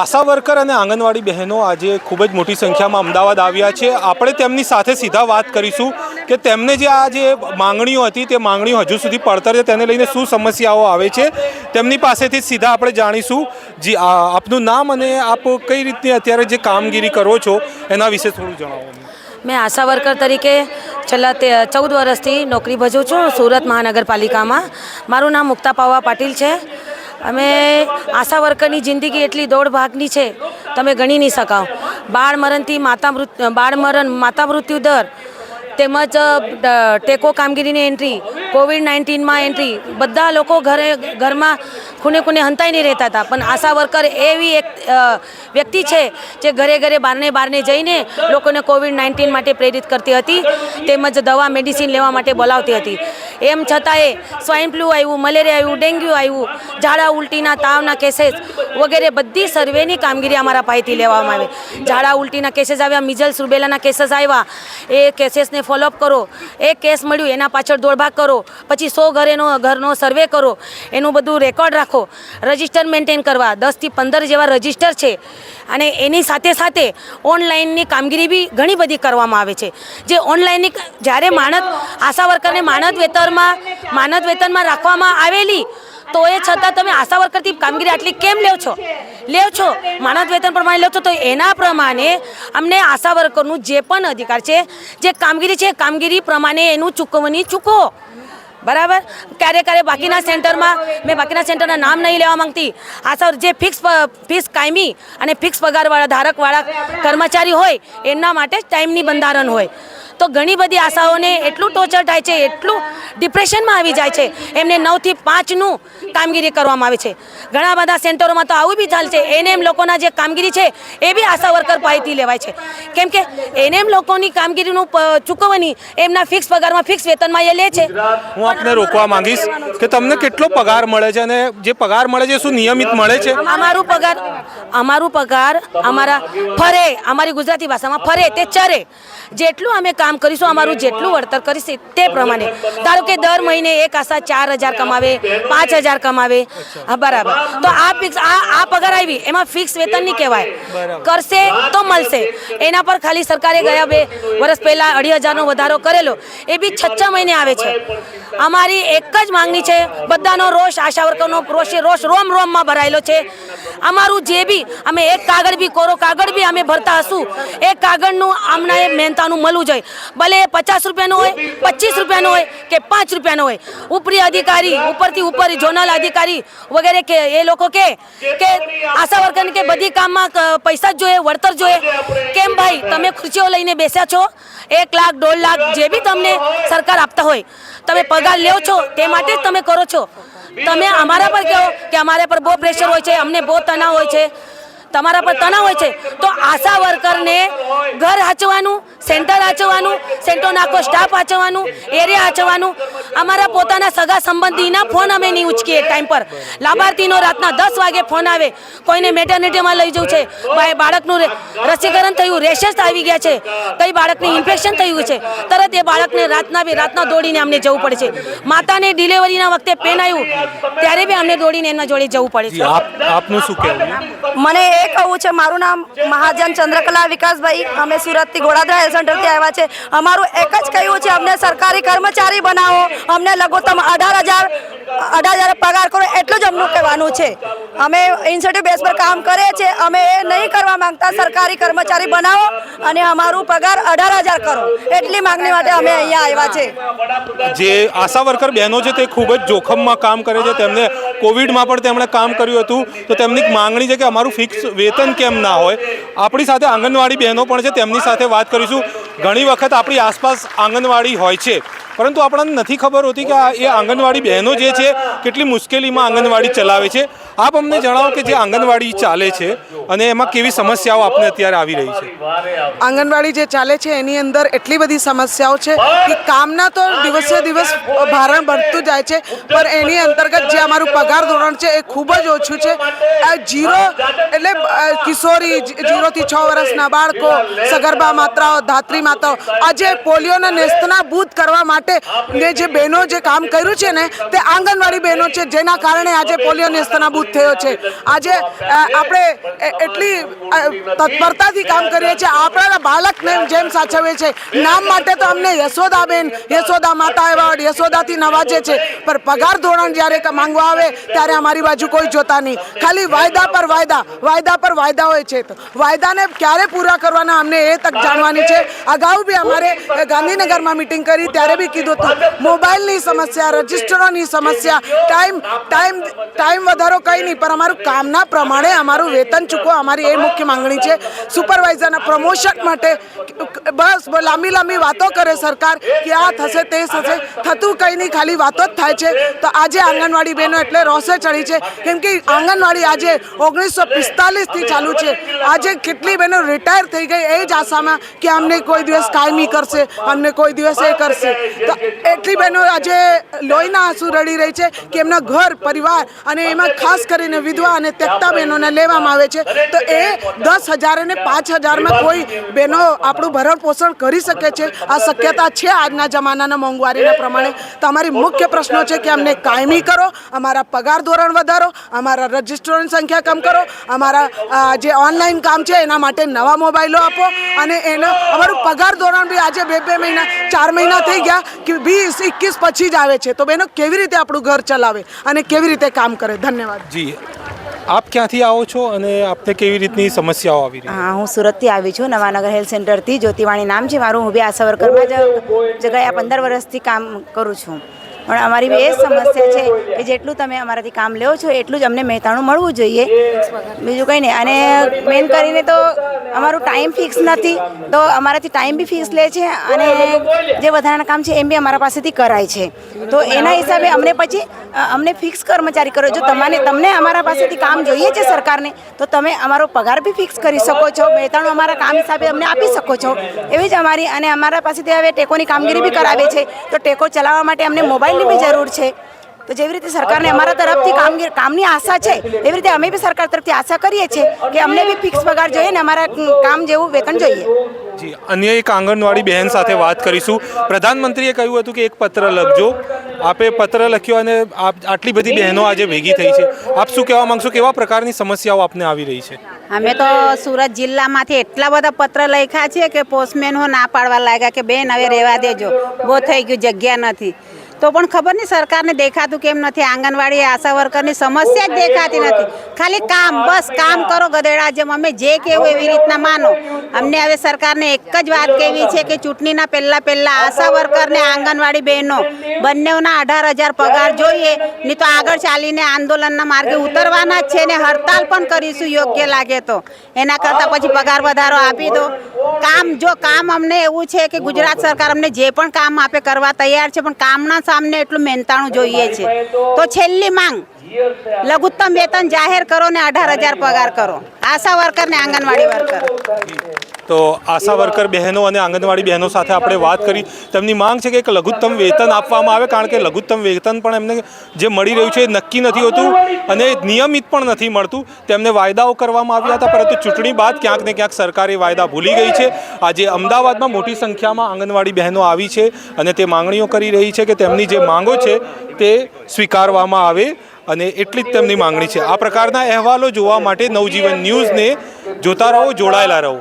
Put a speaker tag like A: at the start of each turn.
A: આશા worker અને આંગણવાડી બહેનો આજે ખૂબ જ મોટી સંખ્યામાં અમદાવાદ આવ્યા છે. આપણે તેમની સાથે સીધા વાત કરીશું કે તેમને જે આ જે માંગણીઓ હતી, તે માંગણીઓ હજુ સુધી પડતર છે. તેને લઈને શું સમસ્યાઓ આવે છે, તેમની પાસેથી સીધા આપણે જાણીશું. જી આપનું નામ અને આપ કઈ રીતની અત્યારે જે કામગીરી કરો છો, એના વિશે થોડું જણાવો
B: મેં આશા વર્કર તરીકે છેલ્લા તે ચૌદ વર્ષથી નોકરી ભજવું છું સુરત મહાનગરપાલિકામાં. મારું નામ મુક્તા પાવા પાટીલ છે. અમે આશા વર્કરની જિંદગી એટલી દોઢ ભાગની છે, તમે ગણી નહીં શકાવ. બાળ મરણથી માતા મૃત્યુ બાળ મરણ માતા મૃત્યુ દર તેમજ ટેકો કામગીરીની એન્ટ્રી કોવિડ નાઇન્ટીનમાં એન્ટ્રી બધા લોકો ઘરે, ઘરમાં ખૂને ખૂને હંતાઈને રહેતા હતા. પણ આશા વર્કર એવી એક વ્યક્તિ છે જે ઘરે ઘરે બારને બારને જઈને લોકોને કોવિડ નાઇન્ટીન માટે પ્રેરિત કરતી હતી, તેમજ દવા મેડિસિન લેવા માટે બોલાવતી હતી. એમ છતાંય સ્વાઇન ફ્લૂ આવ્યું મલેરિયા આવ્યું ડેન્ગ્યુ આવ્યું, ઝાડા ઉલટીના, તાવના કેસેસ વગેરે બધી સર્વેની કામગીરી અમારા પાસેથી લેવામાં આવે. ઝાડા ઉલટીના કેસેસ આવ્યા મિઝલ્સ રૂબેલાના કેસેસ આવ્યા. એ કેસીસને ફોલોઅપ કરો, એક કેસ મળ્યું, એના પાછળ દોડભાગ કરો, પછી સો ઘરેનો, ઘરનો સર્વે કરો, એનું બધું રેકોર્ડ રાખો રજિસ્ટર મેન્ટેન કરવા દસથી પંદર જેવા રજિસ્ટર છે. અને એની સાથે સાથે ઓનલાઈનની કામગીરી બી ઘણી બધી કરવામાં આવે છે. જે ઓનલાઈનની જ્યારે માનદ આશા વર્કરને માનદ વેતનમાં માનદ વેતનમાં રાખવામાં આવેલી, તો એ છતાં તમે આશા વર્કરથી કામગીરી આટલી કેમ લેવ છો? લેવ છો. માનદ વેતન પ્રમાણે લેવ છો. તો એના પ્રમાણે અમને આશા વર્કરનું જે પણ અધિકાર છે, જે કામગીરી છે કામગીરી પ્રમાણે એનું ચૂકવણી ચૂકવો બરાબર? ક્યારે ક્યારે બાકીના સેન્ટરમાં, મેં બાકીના સેન્ટરના નામ નહીં લેવા માંગતી. આશા જે ફિક્સ ફિક્સ કાયમી અને ફિક્સ પગારવાળા, ધારકવાળા કર્મચારી હોય, એમના માટે ટાઈમની બંધારણ હોય. તો ઘણી બધી આશાઓને એટલું ટોર્ચર થાય છે એટલું ડિપ્રેશનમાં આવી જાય છે. એમને નવથી પાંચનું કામગીરી કરવામાં આવે છે. ઘણા બધા સેન્ટરોમાં તો આવું બી ચાલશે એને એનએમ લોકોના જે કામગીરી છે એ બી આશા વર્કર પાસેથી લેવાય છે. કેમ કે એનએમ લોકોની કામગીરીનું ચૂકવણી એમના ફિક્સ પગારમાં ફિક્સ વેતનમાં એ લે છે.
A: હું આપને રોકવા માંગીશ કે તમને કેટલો પગાર મળે છે અને જે પગાર મળે છે શું નિયમિત મળે છે?
B: અમારું પગાર અમારું પગાર અમારા ફરે અમારી ગુજરાતી ભાષામાં ફરે તે ચરે. જેટલું અમે કામ કરીશું અમારું જેટલું વળતર કરીશું તે પ્રમાણે. ધારો કે દર મહિને એક આશા ચાર હજાર કમાવે પાંચ હજાર કમાવે. હા બરાબર. તો આ ફિક્સ આ આ પગાર આવી એમાં ફિક્સ વેતન નહીં કહેવાય. કરશે તો મળશે. એના પર ખાલી સરકારે ગયા બે વર્ષ પહેલાં અઢી હજારનો વધારો કરેલો એ બી છ છ મહિને આવે છે. અમારી એક જ માંગણી છે બધાનો રોષ આશા વર્કરનો રોષ રોષ રોમ રોમમાં ભરાયેલો છે. અમારું જે બી અમે એક કાગળ બી કોરો કાગળ બી અમે ભરતા હશું. એ કાગળનું અમને મહેનતાનું મળવું જોઈએ. ભલે એ પચાસ રૂપિયાનું હોય, પચીસ રૂપિયાનું હોય કે પાંચ રૂપિયાનો હોય. ઉપરી અધિકારી, ઉપરથી ઉપર ઝોનલ અધિકારી વગેરે કે એ લોકો કે કે આશા વર્કરને કે બધી કામમાં પૈસા જ જોઈએ, વળતર જોઈએ. કેમ ભાઈ? તમે ખુરશીઓ લઈને બેસ્યા છો? એક લાખ, દોઢ લાખ જે બી તમને સરકાર આપતા હોય, તમે પગાર લ્યો છો, તે માટે જ તમે કરો છો. તમે અમારા પર કહો કે અમારા પર બહુ પ્રેશર હોય છે, અમને બહુ તણાવ હોય છે. તમારા પર તણાવ હોય છે. તો આશા વર્કરને ઘર હાચવાનું સેન્ટર આચવવાનું સેન્ટરનો આખો સ્ટાફ આચવવાનું એરિયા આચવવાનું. અમારા પોતાના સગા સંબંધીના ફોન અમે નહીં ઉચકીએ ટાઈમ પર. લાભાર્થીનો રાતના દસ વાગે ફોન આવે. કોઈને મેટર્નિટીમાં લઈ જવું છે. ભાઈ બાળકનું રસીકરણ થયું રેશેસ આવી ગયા છે. કઈ બાળકને ઇન્ફેક્શન થયું છે? તરત એ બાળકને રાતના બી રાતના દોડીને અમને જવું પડે છે. માતાને ડિલિવરીના વખતે પેન આવ્યું ત્યારે બી અમને દોડીને એમના જોડે જવું પડે છે.
A: આપનું શું કહેવું?
C: મને એ કહું છે મારું નામ મહાજન ચંદ્રકલા વિકાસભાઈ. અમે સુરતથી ગોળાદરા સેન્ટરથી આવ્યા છે. અમારું એક જ કહ્યું છે, અમને સરકારી કર્મચારી બનાવો. અમને લઘુત્તમ અઢાર હજાર અઢાર હજાર પગાર કરો, એટલું જ અમનું કહેવાનું છે. અમે ઇન્સેન્ટિવ બેઝ પર કામ કરીએ છીએ. અમે એ નહીં કરવા માંગતા, સરકારી કર્મચારી બનાવો અને અમારું પગાર અઢાર હજાર કરો. એટલી માંગણી માટે અમે અહીંયા આવ્યા છે.
A: જે આશા વર્કર બહેનો છે, તે ખૂબ જ જોખમમાં કામ કરે છે. તેમને કોવિડમાં પણ તેમણે કામ કર્યું હતું, તો તેમની માંગણી છે કે અમારું ફિક્સ વેતન કેમ ના હોય. આપણી સાથે આંગણવાડી બહેનો પણ છે, તેમની સાથે વાત કરીશું. ઘણી વખત આપણી આસપાસ આંગણવાડી હોય છે. પરંતુ આપણને નથી ખબર હોતી કે આ એ આંગણવાડી બહેનો જે છે, કેટલી મુશ્કેલીમાં આંગણવાડી ચલાવે છે. આપ અમને જણાવો કે જે આંગણવાડી ચાલે છે અને એમાં કેવી સમસ્યાઓ આપને અત્યારે આવી રહી છે?
D: આંગણવાડી જે ચાલે છે, એની અંદર એટલી બધી સમસ્યાઓ છે કે કામના તો દિવસે દિવસ ભારણ ભરતું જાય છે, પણ એની અંતર્ગત જે અમારું પગાર ધોરણ છે એ ખૂબ જ ઓછું છે. જીરો એટલે કિશોરી જીરોથી છ વર્ષના બાળકો, સગર્ભા માતાઓ, ધાત્રી માતાઓ, આજે પોલિયોના નેસ્તના ભૂત કરવા માટે જે બહેનો જે કામ કર્યું છે ને, તે આંગણવાડી બહેનો છે, જેના કારણે આજે પોલિયો નેસ્તના ભૂત થયો છે. આજે આપણે એટલી તત્પરતાથી કામ કરીએ છીએ. આપણા બાળકને જેમ સાચવીએ છીએ નામ માટે તો અમને યશોદાબેન, યશોદા માતા એવોર્ડ, યશોદાથી નવાજે છે. પણ પગાર ધોરણ જ્યારે માંગવા આવે, ત્યારે અમારી બાજુ કોઈ જોતા નહીં. ખાલી વાયદા પર વાયદા વાયદા પર વાયદા હોય છે તો. વાયદાને ક્યારે પૂરા કરવાના અમને એ તક જાણવાની છે. અગાઉ બી અમારે ગાંધીનગરમાં મિટિંગ કરી, ત્યારે બી કીધું હતું. મોબાઈલની સમસ્યા, રજિસ્ટરોની સમસ્યા, ટાઈમ ટાઈમ ટાઈમ વધારો કંઈ નહીં, પણ અમારું કામના પ્રમાણે અમારું વેતન ચૂકવો, અમારી એ મુખ્ય માંગણી છે. સુપરવાઇઝરના પ્રમોશન માટે બસ લાંબી લાંબી વાતો કરે સરકાર કે આ થશે, તે થશે, થતું કંઈ નહીં, ખાલી વાતો જ થાય છે. તો આજે આંગણવાડી બહેનો એટલે રોષે ચડી છે. કેમ કે આંગણવાડી આજે ઓગણીસો પિસ્તાલીસથી ચાલુ છે. આજે કેટલી બહેનો રિટાયર થઈ ગઈ, એ જ આશામાં કે અમને કોઈ દિવસ કાયમી કરશે, અમને કોઈ દિવસ એ કરશે. તો એટલી બહેનો આજે લોહીના આંસુ રડી રહી છે કે એમના ઘર, પરિવાર અને એમાં ખાસ કરીને વિધવા અને ત્યક્તા બહેનોને લેવામાં આવે છે. તો એ દસ હજાર અને પાંચ હજારમાં કોઈ બહેનો આપણું ભરણ પોષણ કરી શકે છે. આ શક્યતા છે આજના જમાનાના મોંઘવારીના પ્રમાણે. તો અમારી મુખ્ય પ્રશ્નો છે કે અમને કાયમી કરો અમારા પગાર ધોરણ વધારો અમારા રજિસ્ટરોની સંખ્યા કમ કરો અમારા જે ઓનલાઈન કામ છે એના માટે નવા મોબાઈલો આપો અને એનો અમારું પગાર ધોરણ બી આજે બે બે મહિના ચાર મહિના થઈ ગયા કે વીસ એકવીસ પછી જ આવે છે. તો બહેનો કેવી રીતે આપણું ઘર ચલાવે અને કેવી રીતે કામ કરે? ધન્યવાદ.
A: જી. આપ ક્યાંથી આવો છો અને આપને કેવી રીતની સમસ્યાઓ આવી રહી?
E: હા, હું સુરતથી આવી છું, નવાનગર હેલ્થ સેન્ટરથી જ્યોતિવાણી નામ છે મારું. હું બી આશા વર્કરમાં જ જગ્યાએ પંદર વર્ષથી કામ કરું છું. પણ અમારી બી એ જ સમસ્યા છે કે જેટલું તમે અમારાથી કામ લો છો એટલું જ અમને મહેતાણું મળવું જોઈએ. બીજું કંઈ નહીં. અને મેન કરીને તો અમારું ટાઈમ ફિક્સ નથી. તો અમારાથી ટાઈમ બી ફિક્સ લે છે અને જે વધારાના કામ છે એમ બી અમારા પાસેથી કરાય છે. તો એના હિસાબે અમને પછી અમને ફિક્સ કર્મચારી કરો. જો તમારે તમને અમારા પાસેથી કામ જોઈએ છે સરકારને તો તમે અમારો પગાર બી ફિક્સ કરી શકો છો. મહેતાણું અમારા કામ હિસાબે અમને આપી શકો છો. એવી જ અમારી અને અમારા પાસેથી હવે ટેકોની કામગીરી બી કરાવે છે. તો ટેકો ચલાવવા માટે અમને મોબાઈલની બી જરૂર છે. તો જેવી રીતે સરકારને અમારા તરફથી કામગીરી કામની આશા છે એવી રીતે અમે બી સરકાર તરફથી આશા કરીએ છીએ કે અમને બી ફિક્સ પગાર જોઈએ ને અમારા કામ જેવું વેતન જોઈએ.
A: જી અન્ય એક આંગણવાડી બહેન સાથે વાત કરીશું. પ્રધાનમંત્રીએ કહ્યું હતું કે એક પત્ર લખજો. આપે પત્ર લખ્યો અને આપ આટલી બધી બહેનો આજે ભેગી થઈ છે. આપ શું કહેવા માંગશો? કેવા પ્રકારની સમસ્યાઓ આપને આવી રહી છે?
F: અમે તો સુરત જિલ્લામાંથી એટલા બધા પત્ર લખ્યા છે કે પોસ્ટમેન હો ના પાડવા લાગ્યા કે બેન હવે રહેવા દેજો. બહુ થઈ ગયું જગ્યા નથી. તો પણ ખબર નહીં સરકારને દેખાતું કેમ નથી? આંગણવાડી આશા વર્કરની સમસ્યા જ દેખાતી નથી. ખાલી કામ બસ કામ કરો ગધેડા જેમ. અમે જે કહેવું એવી રીતના માનો. અમને હવે સરકારને એક જ વાત કહેવી છે કે ચૂંટણીના પહેલાં પહેલાં આશા વર્કરને આંગણવાડી બહેનો બંનેઓના અઢાર હજાર પગાર જોઈએ નહીં તો આગળ ચાલીને આંદોલનના માર્ગે ઉતરવાના જ છે ને હડતાલ પણ કરીશું યોગ્ય લાગે તો. એના કરતાં પછી પગાર વધારો આપી દો. કામ જો કામ અમને એવું છે કે ગુજરાત સરકાર અમને જે પણ કામ આપે કરવા તૈયાર છે પણ કામના સામને એટલું મહેનતાણું જોઈએ છે. તો છેલ્લી માંગ, લઘુત્તમ વેતન જાહેર કરો ને અઢાર હજાર પગાર કરો. આશા વર્કર ને આંગણવાડી વર્કર.
A: તો આશા વર્કર બહેનો અને આંગણવાડી બહેનો સાથે આપણે વાત કરી. તેમની માંગ છે કે એક લઘુત્તમ વેતન આપવામાં આવે કારણ કે લઘુત્તમ વેતન પણ એમને જે મળી રહ્યું છે એ નક્કી નથી હોતું અને નિયમિત પણ નથી મળતું. તેમને વાયદાઓ કરવામાં આવ્યા હતા પરંતુ ચૂંટણી બાદ ક્યાંક ને ક્યાંક સરકારે વાયદા ભૂલી ગઈ છે. આજે અમદાવાદમાં મોટી સંખ્યામાં આંગણવાડી બહેનો આવી છે અને તે માંગણીઓ કરી રહી છે કે તેમની જે માંગો છે તે સ્વીકારવામાં આવે અને એટલી જ તેમની માંગણી છે. આ પ્રકારના અહેવાલો જોવા માટે નવજીવન ન્યૂઝને જોતા રહો જોડાયેલા રહો.